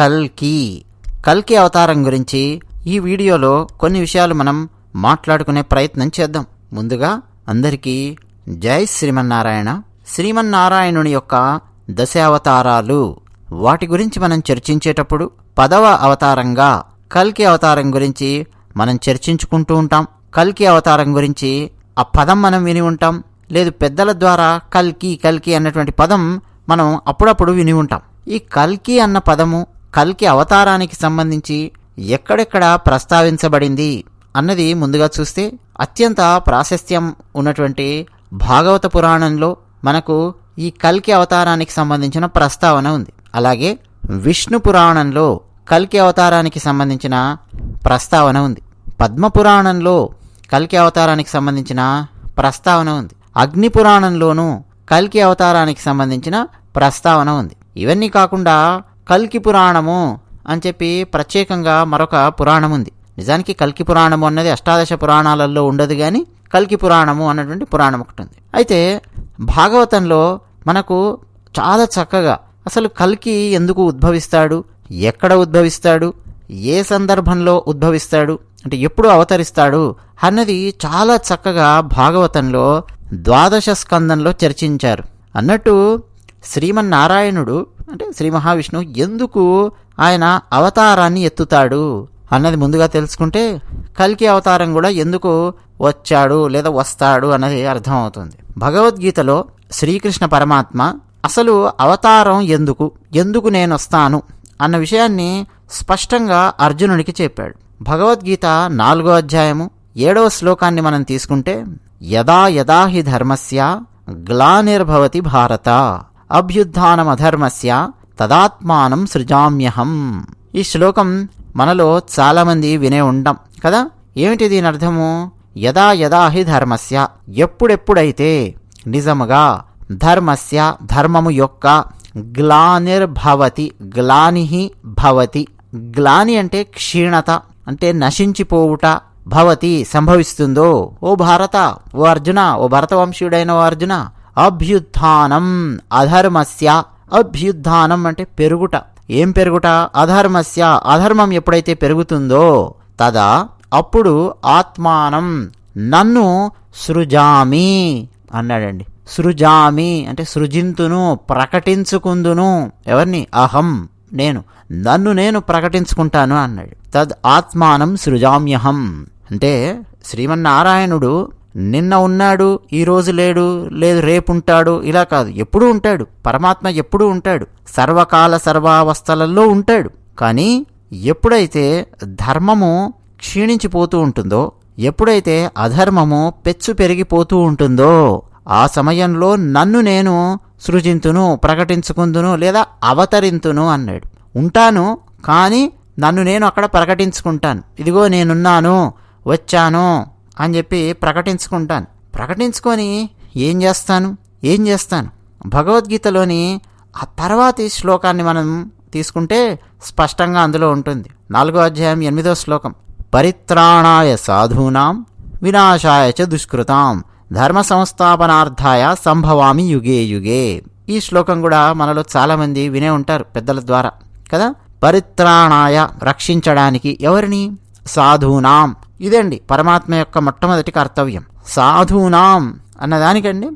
కల్కి. కల్కి అవతారం గురించి ఈ వీడియోలో కొన్ని విషయాలు మనం మాట్లాడుకునే ప్రయత్నం చేద్దాం. ముందుగా అందరికీ జై శ్రీమన్నారాయణ. శ్రీమన్నారాయణుని యొక్క దశావతారాలు. వాటి గురించి మనం చర్చించేటప్పుడు పదవ అవతారంగా కల్కి అవతారం గురించి మనం చర్చించుకుంటూ ఉంటాం. కల్కి అవతారం గురించి ఆ పదం మనం విని ఉంటాం. లేదు పెద్దల ద్వారా కల్కి కల్కి అన్నటువంటి పదం మనం అప్పుడప్పుడు విని ఉంటాం. ఈ కల్కి అన్న పదము కల్కి అవతారానికి సంబంధించి ఎక్కడెక్కడ ప్రస్తావించబడింది అన్నది ముందుగా చూస్తే అత్యంత ప్రాశస్త్యం ఉన్నటువంటి భాగవత పురాణంలో మనకు ఈ కల్కి అవతారానికి సంబంధించిన ప్రస్తావన ఉంది. అలాగే విష్ణు పురాణంలో కల్కి అవతారానికి సంబంధించిన ప్రస్తావన ఉంది. పద్మ పురాణంలో కల్కి అవతారానికి సంబంధించిన ప్రస్తావన ఉంది. అగ్ని పురాణంలోనూ కల్కి అవతారానికి సంబంధించిన ప్రస్తావన ఉంది. ఇవన్నీ కాకుండా కల్కి పురాణము అని చెప్పి ప్రత్యేకంగా మరొక పురాణం ఉంది నిజానికి కల్కి పురాణము అన్నది అష్టాదశ పురాణాలలో ఉండదు కానీ కల్కి పురాణము అన్నటువంటి పురాణం ఒకటి ఉంది అయితే భాగవతంలో మనకు చాలా చక్కగా అసలు కల్కి ఎందుకు ఉద్భవిస్తాడు? ఎక్కడ ఉద్భవిస్తాడు? ఏ సందర్భంలో ఉద్భవిస్తాడు? అంటే ఎప్పుడు అవతరిస్తాడు? అన్నది చాలా చక్కగా భాగవతంలో ద్వాదశ స్కందంలో చర్చించారు. అన్నట్టు శ్రీమన్నారాయణుడు అంటే శ్రీ మహావిష్ణువు ఎందుకు ఆయన అవతారాన్ని ఎత్తుతాడు అన్నది ముందుగా తెలుసుకుంటే కల్కి అవతారం కూడా ఎందుకు వచ్చాడు లేదా వస్తాడు అన్నది అర్థమవుతుంది. భగవద్గీతలో శ్రీకృష్ణ పరమాత్మ అసలు అవతారం ఎందుకు ఎందుకు నేను వస్తాను అన్న విషయాన్ని స్పష్టంగా అర్జునుడికి చెప్పాడు. భగవద్గీత నాలుగో అధ్యాయము ఏడవ శ్లోకాన్ని మనం తీసుకుంటే యదా యదా హి ధర్మస్య గ్లానిర్భవతి భారత అభ్యుత్నమధర్మస్య తదాత్మానం సృజామ్యహం. ఈ శ్లోకం మనలో చాలామంది వినే ఉంటాం కదా? ఏమిటి దీని అర్థము? యదా యదా హి ధర్మస్య ఎప్పుడెప్పుడైతే నిజముగా ధర్మస్య ధర్మము యొక్క గ్లానిర్భవతి గ్లాని భవతి గ్లాని అంటే క్షీణత అంటే నశించిపోవుట భవతి సంభవిస్తుందో? ఓ భారత ఓ అర్జున ఓ భరతవంశీయుడైన ఓ అర్జున అభ్యుత్థానం. అధర్మస్య అభ్యుత్థానం అంటే పెరుగుట. ఏం పెరుగుట? అధర్మస్య అధర్మం ఎప్పుడైతే పెరుగుతుందో తదా అప్పుడు ఆత్మానం. నన్ను సృజామి అన్నాడండి. సృజామి అంటే సృజింతును ప్రకటించుకుందును. ఎవరిని? అహం నేను. నన్ను నేను ప్రకటించుకుంటాను అన్నాడు. తద్ ఆత్మానం సృజామ్యహం. అంటే శ్రీమన్నారాయణుడు నిన్న ఉన్నాడు ఈరోజు లేడు లేదు రేపు ఉంటాడు ఇలా కాదు. ఎప్పుడూ ఉంటాడు. పరమాత్మ ఎప్పుడూ ఉంటాడు. సర్వకాల సర్వావస్థలలో ఉంటాడు. కానీ ఎప్పుడైతే ధర్మము క్షీణించిపోతూ ఉంటుందో ఎప్పుడైతే అధర్మము పెచ్చు పెరిగిపోతూ ఉంటుందో ఆ సమయంలో నన్ను నేను సృజింతును ప్రకటించుకుందును లేదా అవతరింతును అన్నాడు. ఉంటాను కానీ నన్ను నేను అక్కడ ప్రకటించుకుంటాను. ఇదిగో నేనున్నాను వచ్చాను. అని చెప్పి ప్రకటించుకుంటాను. ప్రకటించుకొని ఏం చేస్తాను? ఏం చేస్తాను? భగవద్గీతలోని ఆ తర్వాతి శ్లోకాన్ని మనం తీసుకుంటే స్పష్టంగా అందులో ఉంటుంది. నాలుగో అధ్యాయం ఎనిమిదో శ్లోకం. పరిత్రాణాయ సాధూనాం వినాశాయ చ దుష్కృతాం ధర్మ సంస్థాపనార్థాయ సంభవామి యుగే యుగే. ఈ శ్లోకం కూడా మనలో చాలామంది వినే ఉంటారు పెద్దల ద్వారా కదా? పరిత్రాణాయ రక్షించడానికి ఎవరిని? సాధూనాం. ఇదండి పరమాత్మ యొక్క మొట్టమొదటి కర్తవ్యం. సాధూనాం అన్నదానికండి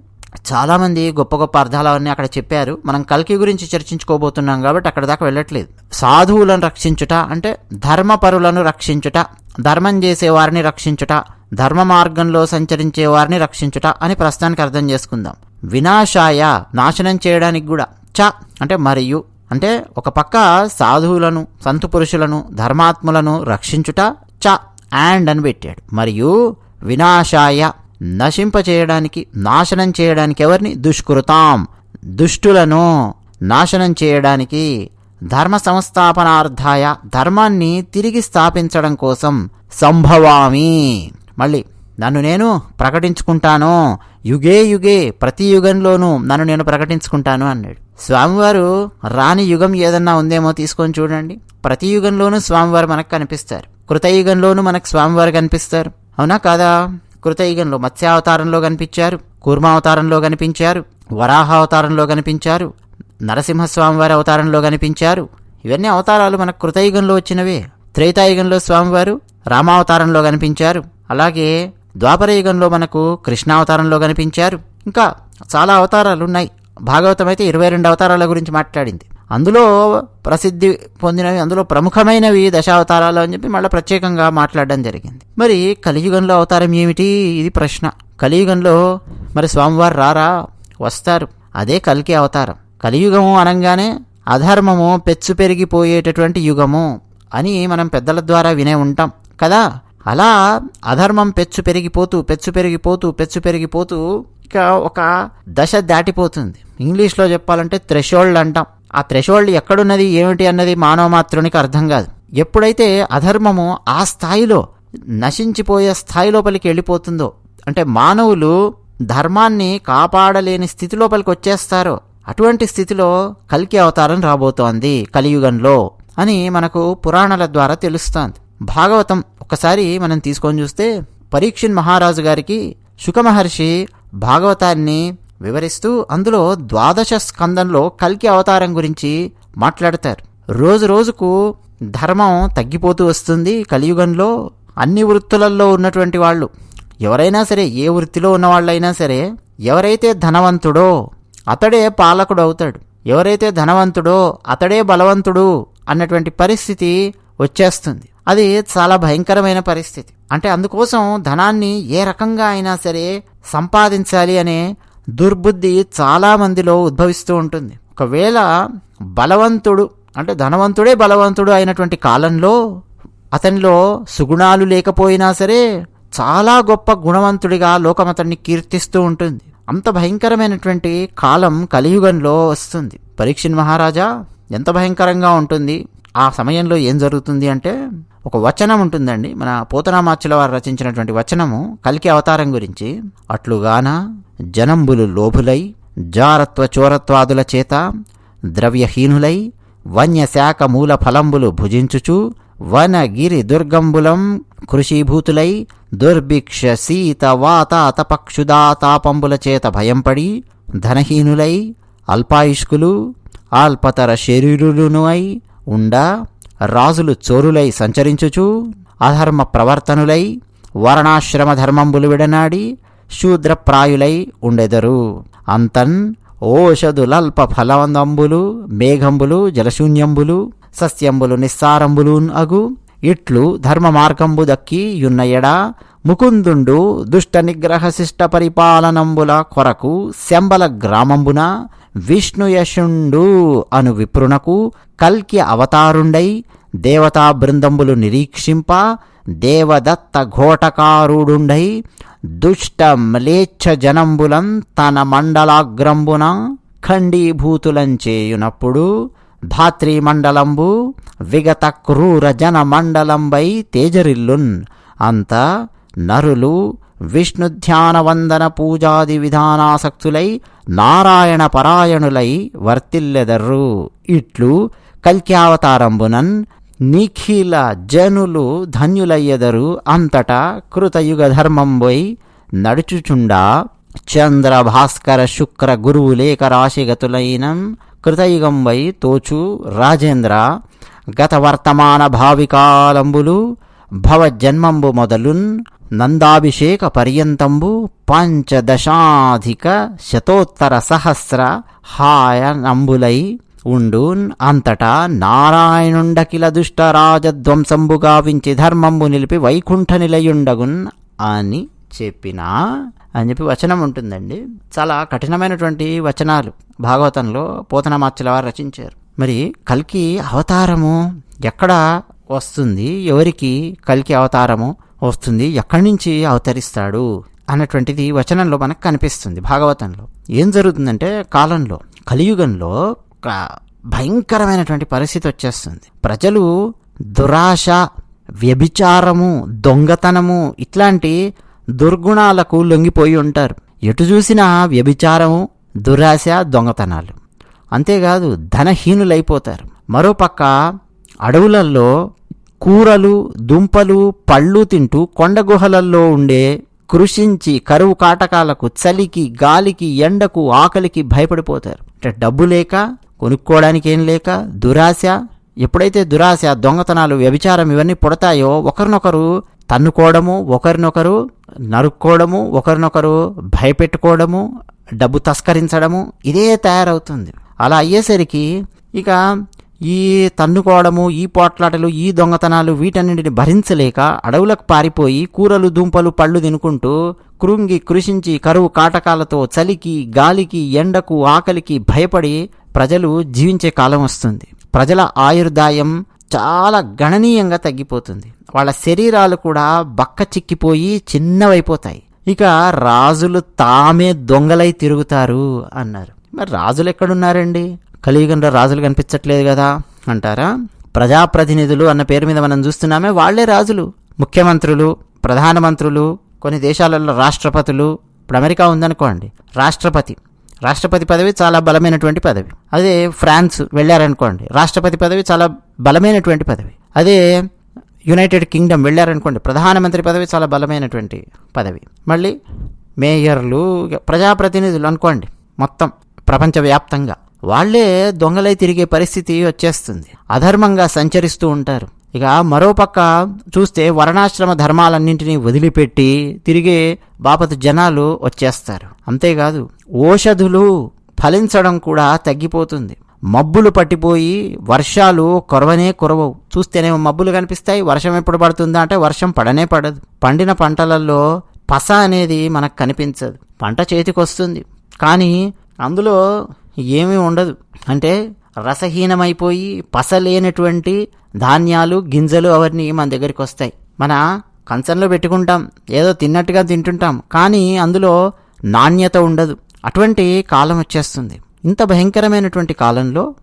చాలామంది గొప్ప గొప్ప అర్థాలవన్నీ అక్కడ చెప్పారు. మనం కల్కి గురించి చర్చించుకోబోతున్నాం కాబట్టి అక్కడ దాకా వెళ్ళట్లేదు. సాధువులను రక్షించుట అంటే ధర్మపరులను రక్షించుట ధర్మం చేసే వారిని రక్షించుట ధర్మ మార్గంలో సంచరించే వారిని రక్షించుట అని ప్రస్తుతానికి అర్థం చేసుకుందాం. వినాశాయ నాశనం చేయడానికి కూడా చ అంటే మరియు అంటే ఒక పక్క సాధువులను సంతు పురుషులను ధర్మాత్ములను రక్షించుట చ. అండ్ అని పెట్టాడు. మరియు వినాశాయ నశింపచేయడానికి నాశనం చేయడానికి ఎవరిని? దుష్కృతాం. దుష్టులను నాశనం చేయడానికి ధర్మ సంస్థాపనార్థాయ ధర్మాన్ని తిరిగి స్థాపించడం కోసం సంభవామి. మళ్ళీ నన్ను నేను ప్రకటించుకుంటాను? యుగే యుగే ప్రతి యుగంలోనూ నన్ను నేను ప్రకటించుకుంటాను అన్నాడు. స్వామివారు రాని యుగం ఏదన్నా ఉందేమో తీసుకొని చూడండి. ప్రతి యుగంలోనూ స్వామివారు మనకు కనిపిస్తారు. కృతయుగంలోనూ మనకు స్వామివారు కనిపిస్తారు. అవునా కాదా? కృతయుగంలో మత్స్యావతారంలో కనిపించారు కూర్మావతారంలో కనిపించారు వరాహ అవతారంలో కనిపించారు నరసింహస్వామివారి అవతారంలో కనిపించారు. ఇవన్నీ అవతారాలు మనకు కృతయుగంలో వచ్చినవే. త్రేతాయుగంలో స్వామివారు రామావతారంలో కనిపించారు. అలాగే ద్వాపర యుగంలో మనకు కృష్ణావతారంలో కనిపించారు. ఇంకా చాలా అవతారాలు ఉన్నాయి. భాగవతం అయితే ఇరవై రెండు అవతారాల గురించి మాట్లాడింది. అందులో ప్రసిద్ధి పొందినవి అందులో ప్రముఖమైనవి దశావతారాలు అని చెప్పి మళ్ళీ ప్రత్యేకంగా మాట్లాడడం జరిగింది. మరి కలియుగంలో అవతారం ఏమిటి? ఇది ప్రశ్న. కలియుగంలో మరి స్వామివారు రారా? వస్తారు. అదే కలికి అవతారం. కలియుగము అనగానే అధర్మము పెచ్చు పెరిగిపోయేటటువంటి యుగము అని మనం పెద్దల ద్వారా వినే ఉంటాం కదా? అలా అధర్మం పెచ్చు పెరిగిపోతూ పెచ్చు పెరిగిపోతూ పెచ్చు పెరిగిపోతూ ఇక ఒక దశ దాటిపోతుంది. ఇంగ్లీష్లో చెప్పాలంటే థ్రెషోల్డ్ అంటాం. ఆ థ్రెషోల్డ్ ఎక్కడున్నది ఏమిటి అన్నది మానవ మాత్రునికి అర్థం కాదు. ఎప్పుడైతే అధర్మము ఆ స్థాయిలో నశించిపోయే స్థాయి లోపలికి వెళ్ళిపోతుందో అంటే మానవులు ధర్మాన్ని కాపాడలేని స్థితి లోపలికి వచ్చేస్తారో అటువంటి స్థితిలో కల్కి అవతారం రాబోతోంది కలియుగంలో అని మనకు పురాణాల ద్వారా తెలుస్తోంది. భాగవతం ఒకసారి మనం తీసుకొని చూస్తే పరీక్షిన్ మహారాజు గారికి శుకమహర్షి భాగవతాన్ని వివరిస్తూ అందులో ద్వాదశ స్కందంలో కల్కి అవతారం గురించి మాట్లాడతారు. రోజు రోజుకు ధర్మం తగ్గిపోతూ వస్తుంది కలియుగంలో. అన్ని వృత్తులలో ఉన్నటువంటి వాళ్ళు ఎవరైనా సరే ఏ వృత్తిలో ఉన్నవాళ్ళైనా సరే ఎవరైతే ధనవంతుడో అతడే పాలకుడు అవుతాడు. ఎవరైతే ధనవంతుడో అతడే బలవంతుడు అన్నటువంటి పరిస్థితి వచ్చేస్తుంది. అది చాలా భయంకరమైన పరిస్థితి. అంటే అందుకోసం ధనాన్ని ఏ రకంగా అయినా సరే సంపాదించాలి అనే దుర్బుద్ధి చాలా మందిలో ఉద్భవిస్తూ ఉంటుంది. ఒకవేళ బలవంతుడు అంటే ధనవంతుడే బలవంతుడు అయినటువంటి కాలంలో అతనిలో సుగుణాలు లేకపోయినా సరే చాలా గొప్ప గుణవంతుడిగా లోకం అతన్ని కీర్తిస్తూ ఉంటుంది. అంత భయంకరమైనటువంటి కాలం కలియుగంలో వస్తుంది. పరీక్షిన్ మహారాజా ఎంత భయంకరంగా ఉంటుంది? ఆ సమయంలో ఏం జరుగుతుంది అంటే ఒక వచనం ఉంటుందండి. మన పోతనామాచుల వారు రచించినటువంటి వచనము కలికి అవతారం గురించి. అట్లుగాన జనంబులు లోభులై జారత్వ చోరత్వాదుల చేత ద్రవ్యహీనులై వన్యశాఖ మూల ఫలంబులు భుజించుచు వనగిరి దుర్గంబులం కృషీభూతులై దుర్భిక్ష శీత వాత తపక్షుదా చేత భయంపడి ధనహీనులై అల్పాయుష్కులు ఆల్పతర శరీరులును అయి ఉండా రాజులు చోరులై సంచరించుచు అధర్మ ప్రవర్తనులై వర్ణాశ్రమ ధర్మంబులు విడనాడి శూద్రప్రాయులై ఉండెదరు. అంతన్ ఓషధులల్ప ఫలవందంబులు మేఘంబులు జలశూన్యంబులు సస్యంబులు నిస్సారంబులు అగు ఇట్లు ధర్మ మార్గంబు దక్కి యున్నయడా ముకుందుండు దుష్ట నిగ్రహ శిష్ట పరిపాలనంబుల కొరకు శంబల గ్రామంబున విష్ణుయశుండు అను విప్రునకు కల్కి అవతారుండై దేవతా బృందంబులు నిరీక్షింప దేవదత్త ఘోటకారుడుండై దుష్ట మ్లేచ్ఛ జనంబులం తన మండలాగ్రంబున ఖండీభూతులంచేయునప్పుడు ధాత్రీమండలంబు విగత క్రూర జన మండలంబై తేజరిల్లున్. అంత నరులు విష్ణుధ్యానవందన పూజాది విధానాసక్తులై నారాయణ పరాయణులై వర్తిల్లెదర్రు. ఇట్లు కల్క్యావతారంబునన్ నిఖిల జనులు ధన్యులయ్యెదరు అంతటా కృతయుగ ధర్మంబై నడుచుచుండా చంద్ర భాస్కర శుక్ర గురువులేక రాశిగతులైన కృతయుగంబై తోచు రాజేంద్ర గత వర్తమాన భావికాలంబులు భవజన్మంబు మొదలున్ నందాభిషేక పర్యంతంబు పంచదశాధిక శతోత్తర సహస్ర హాయనంబులై ఉండున్ అంతటా నారాయణుండకిల దుష్టరాజధ్వంసంబు గావించి ధర్మంబు నిలిపి వైకుంఠ నిలయుండగున్ అని చెప్పినా అని చెప్పి వచనం ఉంటుందండి. చాలా కఠినమైనటువంటి వచనాలు. భాగవతంలో పోతనమాచల వారు రచించారు. మరి కల్కి అవతారము ఎక్కడ వస్తుంది? ఎవరికి కల్కి అవతారము? వస్తుంది. ఎక్కడి నుంచి అవతరిస్తాడు అన్నటువంటిది వచనంలో మనకు కనిపిస్తుంది. భాగవతంలో ఏం జరుగుతుందంటే కాలంలో కలియుగంలో ఒక భయంకరమైనటువంటి పరిస్థితి వచ్చేస్తుంది. ప్రజలు దురాశ వ్యభిచారము దొంగతనము ఇట్లాంటి దుర్గుణాలకు లొంగిపోయి ఉంటారు. ఎటు చూసినా వ్యభిచారము దురాశ దొంగతనాలు. అంతేకాదు ధనహీనులైపోతారు. మరోపక్క అడవులలో కూరలు దుంపలు పళ్ళు తింటూ కొండ గుహలల్లో ఉండే కృషించి కరువు కాటకాలకు చలికి గాలికి ఎండకు ఆకలికి భయపడిపోతారు. అంటే డబ్బు లేక కొనుక్కోవడానికి ఏం లేక దురాశ. ఎప్పుడైతే దురాశ దొంగతనాలు వ్యభిచారం ఇవన్నీ పుడతాయో ఒకరినొకరు తన్నుకోవడము ఒకరినొకరు నరుక్కోవడము ఒకరినొకరు భయపెట్టుకోవడము డబ్బు తస్కరించడము ఇదే తయారవుతుంది. అలా అయ్యేసరికి ఇక ఈ తన్నుకోవడము ఈ పోట్లాటలు ఈ దొంగతనాలు వీటన్నింటిని భరించలేక అడవులకు పారిపోయి కూరలు దుంపలు పళ్ళు తినుకుంటూ కృంగి కృషించి కరువు కాటకాలతో చలికి గాలికి ఎండకు ఆకలికి భయపడి ప్రజలు జీవించే కాలం వస్తుంది. ప్రజల ఆయుర్దాయం చాలా గణనీయంగా తగ్గిపోతుంది. వాళ్ళ శరీరాలు కూడా బక్క చిక్కిపోయి చిన్నవైపోతాయి. ఇక రాజులు తామే దొంగలై తిరుగుతారు అన్నారు. మరి రాజులు ఎక్కడున్నారండి? కలియుగంలో రాజులు కనిపించట్లేదు కదా అంటారా? ప్రజాప్రతినిధులు అన్న పేరు మీద మనం చూస్తున్నామే వాళ్ళే రాజులు. ముఖ్యమంత్రులు ప్రధానమంత్రులు కొన్ని దేశాలలో రాష్ట్రపతులు. ఇప్పుడు అమెరికా ఉందనుకోండి రాష్ట్రపతి. రాష్ట్రపతి పదవి చాలా బలమైనటువంటి పదవి. అదే ఫ్రాన్స్ వెళ్ళారనుకోండి రాష్ట్రపతి పదవి చాలా బలమైనటువంటి పదవి. అదే యునైటెడ్ కింగ్డమ్ వెళ్ళారనుకోండి ప్రధానమంత్రి పదవి చాలా బలమైనటువంటి పదవి. మళ్ళీ మేయర్లు ప్రజాప్రతినిధులు అనుకోండి మొత్తం ప్రపంచవ్యాప్తంగా. వాళ్ళే దొంగలై తిరిగే పరిస్థితి వచ్చేస్తుంది. అధర్మంగా సంచరిస్తూ ఉంటారు. ఇక మరోపక్క చూస్తే వర్ణాశ్రమ ధర్మాలన్నింటినీ వదిలిపెట్టి తిరిగే బాపత జనాలు వచ్చేస్తారు. అంతేకాదు ఓషధులు ఫలించడం కూడా తగ్గిపోతుంది. మబ్బులు పట్టిపోయి వర్షాలు కొరవనే కురవవు. చూస్తేనేమో మబ్బులు కనిపిస్తాయి వర్షం ఎప్పుడు పడుతుందా అంటే వర్షం పడనే పడదు. పండిన పంటలలో పస అనేది మనకు కనిపించదు. పంట చేతికొస్తుంది. కానీ అందులో ఏమీ ఉండదు. అంటే రసహీనమైపోయి పసలేనటువంటి ధాన్యాలు గింజలు అవన్నీ మన దగ్గరికి వస్తాయి. మన కంచంలో పెట్టుకుంటాం. ఏదో తిన్నట్టుగా తింటుంటాం. కానీ అందులో నాణ్యత ఉండదు. అటువంటి కాలం వచ్చేస్తుంది. ఇంత భయంకరమైనటువంటి కాలంలో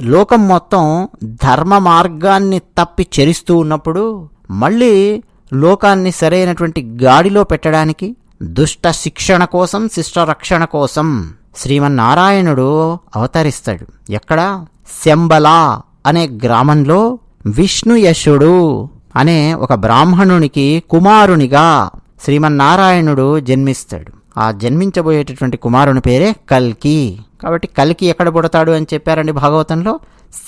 లోకం మొత్తం ధర్మ మార్గాన్ని తప్పి చరిస్తూ ఉన్నప్పుడు మళ్ళీ లోకాన్ని సరైనటువంటి గాడిలో పెట్టడానికి దుష్ట శిక్షణ కోసం శిష్ట రక్షణ కోసం శ్రీమన్నారాయణుడు అవతరిస్తాడు. ఎక్కడ? శంబలా అనే గ్రామంలో విష్ణుయశుడు అనే ఒక బ్రాహ్మణునికి కుమారునిగా శ్రీమన్నారాయణుడు జన్మిస్తాడు. ఆ జన్మించబోయేటటువంటి కుమారుని పేరే కల్కి. కాబట్టి కల్కి ఎక్కడ పుడతాడు అని చెప్పారండి భాగవతంలో?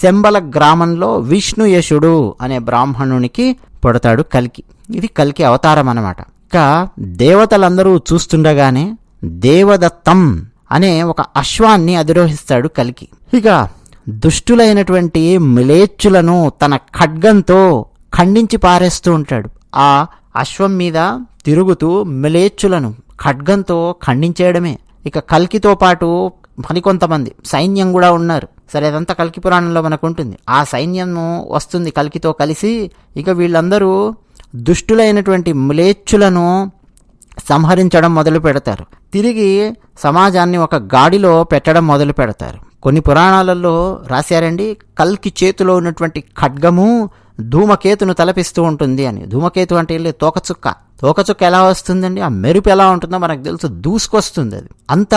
శంబల గ్రామంలో విష్ణుయశుడు అనే బ్రాహ్మణునికి పుడతాడు కల్కి. ఇది కల్కి అవతారం అన్నమాట. ఇక దేవతలందరూ చూస్తుండగానే దేవదత్తం అనే ఒక అశ్వాన్ని అధిరోహిస్తాడు కల్కి. ఇక దుష్టులైనటువంటి మిలేచ్చులను తన ఖడ్గంతో ఖండించి పారేస్తూ ఉంటాడు. ఆ అశ్వం మీద తిరుగుతూ మిలేచ్చులను ఖడ్గంతో ఖండించేయడమే. ఇక కల్కితో పాటు మరికొంతమంది సైన్యం కూడా ఉన్నారు. సరే అదంతా కల్కి పురాణంలో మనకు ఉంటుంది ఆ సైన్యము వస్తుంది కల్కితో కలిసి. ఇక వీళ్ళందరూ దుష్టులైనటువంటి మ్లేచ్చులను సంహరించడం మొదలు పెడతారు తిరిగి సమాజాన్ని ఒక గాడిలో పెట్టడం మొదలు పెడతారు. కొన్ని పురాణాలలో రాశారండి కల్కి చేతిలో ఉన్నటువంటి ఖడ్గము ధూమకేతును తలపిస్తూ ఉంటుంది అని. ధూమకేతు అంటే వెళ్ళి తోకచుక్క తోకచుక్క ఎలా వస్తుందండి? ఆ మెరుపు ఎలా ఉంటుందో మనకు తెలుసు. దూసుకొస్తుంది అది. అంత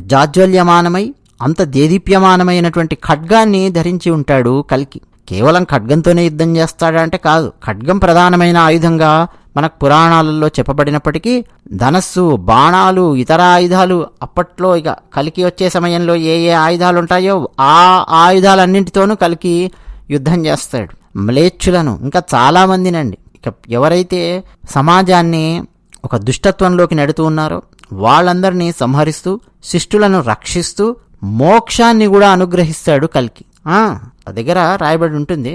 జాజ్వల్యమానమై అంత దేదీప్యమానమైనటువంటి ఖడ్గాన్ని ధరించి ఉంటాడు కల్కి. కేవలం ఖడ్గంతోనే యుద్ధం చేస్తాడా అంటే కాదు. ఖడ్గం ప్రధానమైన ఆయుధంగా మనకు పురాణాలలో చెప్పబడినప్పటికీ ధనస్సు బాణాలు ఇతర ఆయుధాలు అప్పట్లో ఇక కలికి వచ్చే సమయంలో ఏ ఏ ఆయుధాలు ఉంటాయో ఆ ఆయుధాలన్నింటితోనూ కలికి యుద్ధం చేస్తాడు. మ్లేచ్చులను ఇంకా చాలామందినండి. ఇక ఎవరైతే సమాజాన్ని ఒక దుష్టత్వంలోకి నెడుతూ ఉన్నారో వాళ్ళందరినీ సంహరిస్తూ శిష్టులను రక్షిస్తూ మోక్షాన్ని కూడా అనుగ్రహిస్తాడు కల్కి. ఆ దగ్గర రాయబడి ఉంటుంది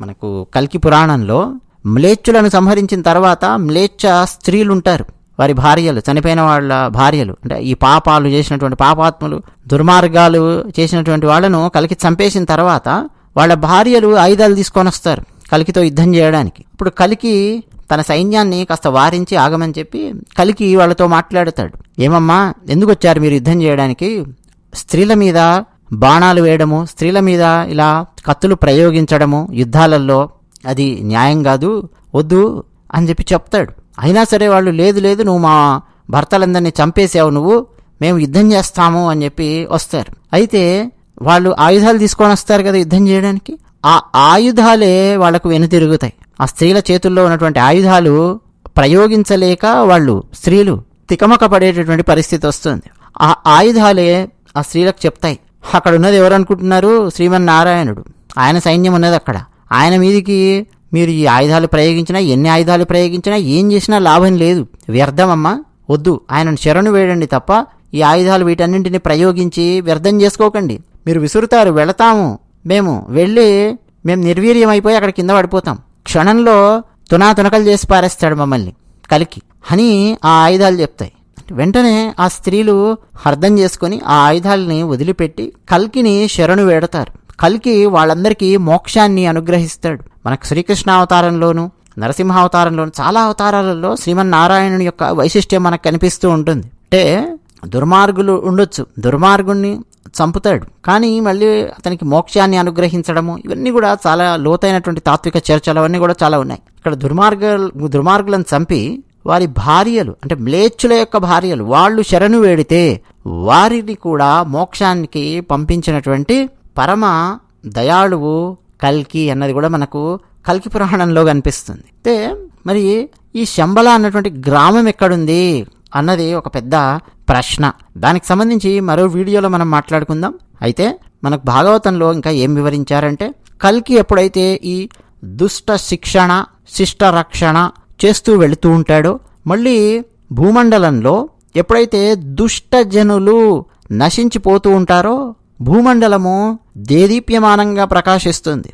మనకు కల్కి పురాణంలో మ్లేచ్చులను సంహరించిన తర్వాత మ్లేచ్ఛ స్త్రీలు ఉంటారు వారి భార్యలు చనిపోయిన వాళ్ళ భార్యలు. అంటే ఈ పాపాలు చేసినటువంటి పాపాత్ములు దుర్మార్గాలు చేసినటువంటి వాళ్ళను కలికి చంపేసిన తర్వాత వాళ్ళ భార్యలు ఆయుధాలు తీసుకొని వస్తారు కలికితో యుద్ధం చేయడానికి. ఇప్పుడు కలికి తన సైన్యాన్ని కాస్త వారించి ఆగమని చెప్పి కలికి వాళ్ళతో మాట్లాడతాడు. ఏమమ్మా ఎందుకు వచ్చారు మీరు యుద్ధం చేయడానికి? స్త్రీల మీద బాణాలు వేయడము స్త్రీల మీద ఇలా కత్తులు ప్రయోగించడము యుద్ధాలలో అది న్యాయం కాదు వద్దు అని చెప్పి చెప్తాడు. అయినా సరే వాళ్ళు లేదు లేదు నువ్వు మా భర్తలందరినీ చంపేసావు నువ్వు మేము యుద్ధం చేస్తాము అని చెప్పి వస్తారు. అయితే వాళ్ళు ఆయుధాలు తీసుకొని వస్తారు కదా యుద్ధం చేయడానికి? ఆ ఆయుధాలే వాళ్ళకు వెనుతిరుగుతాయి. ఆ స్త్రీల చేతుల్లో ఉన్నటువంటి ఆయుధాలు ప్రయోగించలేక వాళ్ళు స్త్రీలు తికమక పడేటటువంటి పరిస్థితి వస్తుంది. ఆ ఆయుధాలే ఆ స్త్రీలకు చెప్తాయి. అక్కడ ఉన్నది ఎవరు అనుకుంటున్నారు? శ్రీమన్నారాయణుడు. ఆయన సైన్యం ఉన్నది అక్కడ. ఆయన మీదికి మీరు ఈ ఆయుధాలు ప్రయోగించినా ఎన్ని ఆయుధాలు ప్రయోగించినా ఏం చేసినా లాభం లేదు. వ్యర్థమమ్మా వద్దు. ఆయనను శరణు వేయండి తప్ప ఈ ఆయుధాలు వీటన్నింటిని ప్రయోగించి వ్యర్థం చేసుకోకండి. మీరు విసురుతారు వెళతాము. మేము వెళ్ళి మేము నిర్వీర్యమైపోయి అక్కడ కింద పడిపోతాం. క్షణంలో తునా తునకలు చేసి పారేస్తాడు మమ్మల్ని కలికి. అని ఆ ఆయుధాలు చెప్తాయి. వెంటనే ఆ స్త్రీలు అర్థం చేసుకొని ఆ ఆయుధాలని వదిలిపెట్టి కల్కిని శరణు వేడతారు. కలికి వాళ్ళందరికీ మోక్షాన్ని అనుగ్రహిస్తాడు. మనకు శ్రీకృష్ణ అవతారంలోను నరసింహావతారంలోను చాలా అవతారాలలో శ్రీమన్నారాయణుని యొక్క వైశిష్ట్యం మనకు కనిపిస్తూ ఉంటుంది. అంటే దుర్మార్గులు ఉండొచ్చు. దుర్మార్గుణ్ణి చంపుతాడు. కానీ మళ్ళీ అతనికి మోక్షాన్ని అనుగ్రహించడము ఇవన్నీ కూడా చాలా లోతైనటువంటి తాత్విక చర్చలు అవన్నీ కూడా చాలా ఉన్నాయి. ఇక్కడ దుర్మార్గ దుర్మార్గులను చంపి వారి భార్యలు అంటే మ్లేచ్చుల యొక్క భార్యలు వాళ్ళు శరణు వేడితే వారిని కూడా మోక్షానికి పంపించినటువంటి పరమ దయాళువు కల్కి అన్నది కూడా మనకు కల్కి పురాణంలో కనిపిస్తుంది. అయితే మరి ఈ శంబల అన్నటువంటి గ్రామం ఎక్కడుంది అన్నది ఒక పెద్ద ప్రశ్న. దానికి సంబంధించి మరో వీడియోలో మనం మాట్లాడుకుందాం. అయితే మనకు భాగవతంలో ఇంకా ఏం వివరించారంటే కల్కి ఎప్పుడైతే ఈ దుష్ట శిక్షణ శిష్ట రక్షణ చేస్తూ వెళుతూ ఉంటాడో మళ్ళీ భూమండలంలో ఎప్పుడైతే దుష్ట జనులు నశించిపోతూ ఉంటారో భూమండలము దేదీప్యమానంగా ప్రకాశిస్తుంది.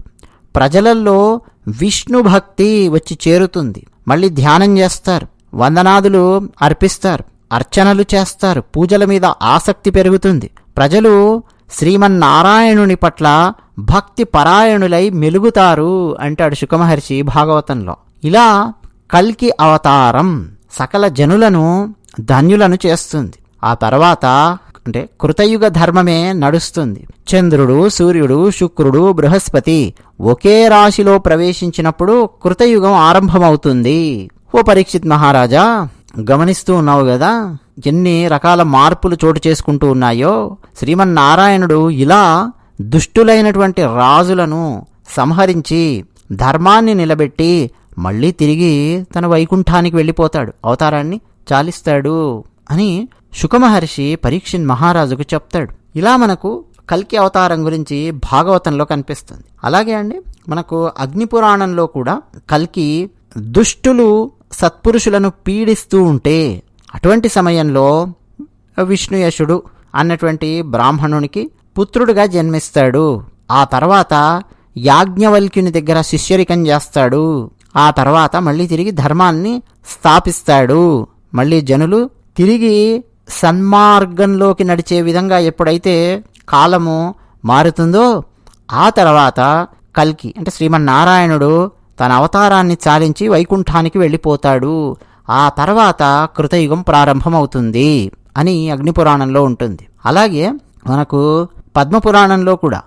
ప్రజలల్లో విష్ణు భక్తి వచ్చి చేరుతుంది. మళ్ళీ ధ్యానం చేస్తారు. వందనాదులు అర్పిస్తారు. అర్చనలు చేస్తారు. పూజల మీద ఆసక్తి పెరుగుతుంది. ప్రజలు శ్రీమన్నారాయణుని పట్ల భక్తి పరాయణులై మెలుగుతారు అంటాడు శుకమహర్షి భాగవతంలో. ఇలా కల్కి అవతారం సకల జనులను ధన్యులను చేస్తుంది. ఆ తర్వాత అంటే కృతయుగ ధర్మమే నడుస్తుంది. చంద్రుడు సూర్యుడు శుక్రుడు బృహస్పతి ఒకే రాశిలో ప్రవేశించినప్పుడు కృతయుగం ఆరంభమవుతుంది. ఓ పరీక్షిత్ మహారాజా గమనిస్తూ ఉన్నావు కదా ఎన్ని రకాల మార్పులు చోటు చేసుకుంటూ ఉన్నాయో. శ్రీమన్నారాయణుడు ఇలా దుష్టులైనటువంటి రాజులను సంహరించి ధర్మాన్ని నిలబెట్టి మళ్ళీ తిరిగి తన వైకుంఠానికి వెళ్ళిపోతాడు. అవతారాన్ని చాలిస్తాడు అని శుకమహర్షి పరీక్షిన్ మహారాజుకు చెప్తాడు. ఇలా మనకు కల్కి అవతారం గురించి భాగవతంలో కనిపిస్తుంది. అలాగే అండి మనకు అగ్నిపురాణంలో కూడా కల్కి దుష్టులు సత్పురుషులను పీడిస్తూ ఉంటే అటువంటి సమయంలో విష్ణుయశుడు అన్నటువంటి బ్రాహ్మణునికి పుత్రుడుగా జన్మిస్తాడు. ఆ తర్వాత యాజ్ఞవల్క్యుని దగ్గర శిష్యరికం చేస్తాడు. ఆ తర్వాత మళ్ళీ తిరిగి ధర్మాన్ని స్థాపిస్తాడు. మళ్ళీ జనులు తిరిగి సన్మార్గంలోకి నడిచే విధంగా ఎప్పుడైతే కాలము మారుతుందో ఆ తర్వాత కల్కి అంటే శ్రీమన్నారాయణుడు తన అవతారాన్ని చాలించి వైకుంఠానికి వెళ్ళిపోతాడు. ఆ తర్వాత కృతయుగం ప్రారంభమవుతుంది అని అగ్నిపురాణంలో ఉంటుంది. అలాగే మనకు పద్మపురాణంలో కూడా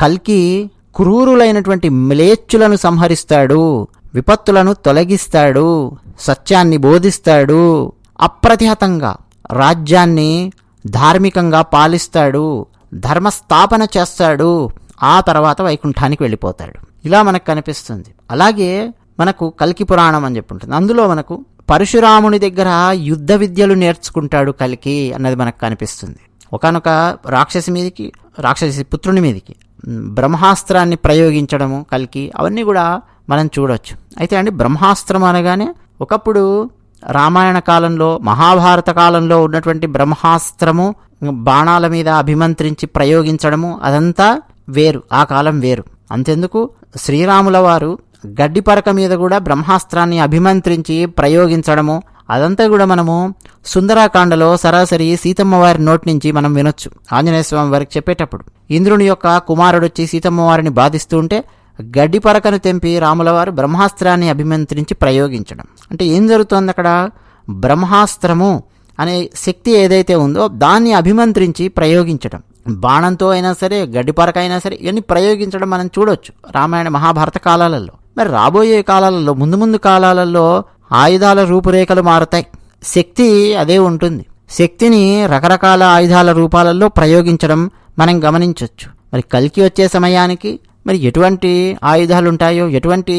కల్కి క్రూరులైనటువంటి మ్లేచ్చులను సంహరిస్తాడు విపత్తులను తొలగిస్తాడు సత్యాన్ని బోధిస్తాడు అప్రతిహతంగా రాజ్యాన్ని ధార్మికంగా పాలిస్తాడు ధర్మస్థాపన చేస్తాడు ఆ తర్వాత వైకుంఠానికి వెళ్ళిపోతాడు. ఇలా మనకు కనిపిస్తుంది. అలాగే మనకు కల్కి పురాణం అని చెప్పి ఉంటుంది అందులో మనకు పరశురాముని దగ్గర యుద్ధ విద్యలు నేర్చుకుంటాడు కలికి అన్నది మనకు కనిపిస్తుంది. ఒకనొక రాక్షసి మీదకి రాక్షసి పుత్రుని మీదకి బ్రహ్మాస్త్రాన్ని ప్రయోగించడము కలికి అవన్నీ కూడా మనం చూడవచ్చు అయితే అండి బ్రహ్మాస్త్రం అనగానే ఒకప్పుడు రామాయణ కాలంలో మహాభారత కాలంలో ఉన్నటువంటి బ్రహ్మాస్త్రము బాణాల మీద అభిమంత్రించి ప్రయోగించడము అదంతా వేరు ఆ కాలం వేరు. అంతెందుకు శ్రీరాముల వారు గడ్డి పరక మీద కూడా బ్రహ్మాస్త్రాన్ని అభిమంత్రించి ప్రయోగించడము అదంతా కూడా మనము సుందరాకాండలో సరాసరి సీతమ్మ వారి నోటి నుంచి మనం వినొచ్చు. ఆంజనేయ స్వామి వారికి చెప్పేటప్పుడు ఇంద్రుని యొక్క కుమారుడు వచ్చి సీతమ్మ వారిని బాధిస్తూ ఉంటే గడ్డి పరకను తెంపి రాములవారు బ్రహ్మాస్త్రాన్ని అభిమంత్రించి ప్రయోగించడం. అంటే ఏం జరుగుతోంది అక్కడ? బ్రహ్మాస్త్రము అనే శక్తి ఏదైతే ఉందో దాన్ని అభిమంత్రించి ప్రయోగించడం. బాణంతో అయినా సరే గడ్డిపరక అయినా సరే ఇవన్నీ ప్రయోగించడం మనం చూడొచ్చు రామాయణ మహాభారత కాలాలలో. మరి రాబోయే కాలాలలో ముందు ముందు కాలాలలో ఆయుధాల రూపురేఖలు మారుతాయి. శక్తి అదే ఉంటుంది. శక్తిని రకరకాల ఆయుధాల రూపాలలో ప్రయోగించడం మనం గమనించవచ్చు మరి కలికి వచ్చే సమయానికి మరి ఎటువంటి ఆయుధాలు ఉంటాయో ఎటువంటి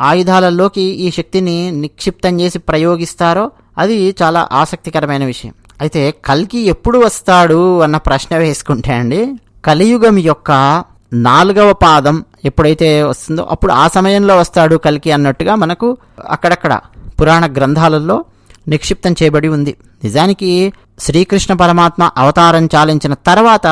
ఆయుధాలలోకి ఈ శక్తిని నిక్షిప్తం చేసి ప్రయోగిస్తారో అది చాలా ఆసక్తికరమైన విషయం. అయితే కల్కి ఎప్పుడు వస్తాడు అన్న ప్రశ్న వేసుకుంటే అండి కలియుగం యొక్క నాలుగవ పాదం ఎప్పుడైతే వస్తుందో అప్పుడు ఆ సమయంలో వస్తాడు కలికి అన్నట్టుగా మనకు అక్కడక్కడ పురాణ గ్రంథాలలో నిక్షిప్తం చేయబడి ఉంది. నిజానికి శ్రీకృష్ణ పరమాత్మ అవతారం చాలించిన తర్వాత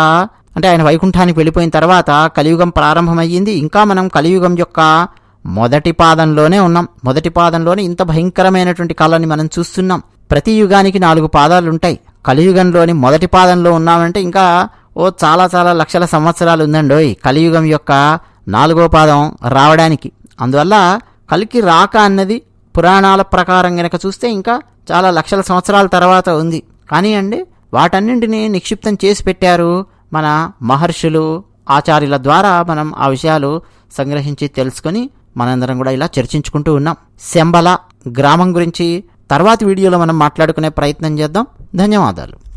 అంటే ఆయన వైకుంఠానికి వెళ్ళిపోయిన తర్వాత కలియుగం ప్రారంభమయ్యింది. ఇంకా మనం కలియుగం యొక్క మొదటి పాదంలోనే ఉన్నాం. మొదటి పాదంలోనే ఇంత భయంకరమైనటువంటి కాలాన్ని మనం చూస్తున్నాం. ప్రతి యుగానికి నాలుగు పాదాలు ఉంటాయి కలియుగంలోని మొదటి పాదంలో ఉన్నామంటే ఇంకా ఓ చాలా చాలా లక్షల సంవత్సరాలు ఉందండి కలియుగం యొక్క నాలుగో పాదం రావడానికి. అందువల్ల కలికి రాక అన్నది పురాణాల ప్రకారం గనక చూస్తే ఇంకా చాలా లక్షల సంవత్సరాల తర్వాత ఉంది. కానీ అండి వాటన్నింటినీ నిక్షిప్తం చేసి పెట్టారు మన మహర్షులు ఆచార్యుల ద్వారా మనం ఆ విషయాలు సంగ్రహించి తెలుసుకొని మనందరం కూడా ఇలా చర్చించుకుంటూ ఉన్నాం. శంబల గ్రామం గురించి తర్వాతి వీడియోలో మనం మాట్లాడుకునే ప్రయత్నం చేద్దాం. ధన్యవాదాలు.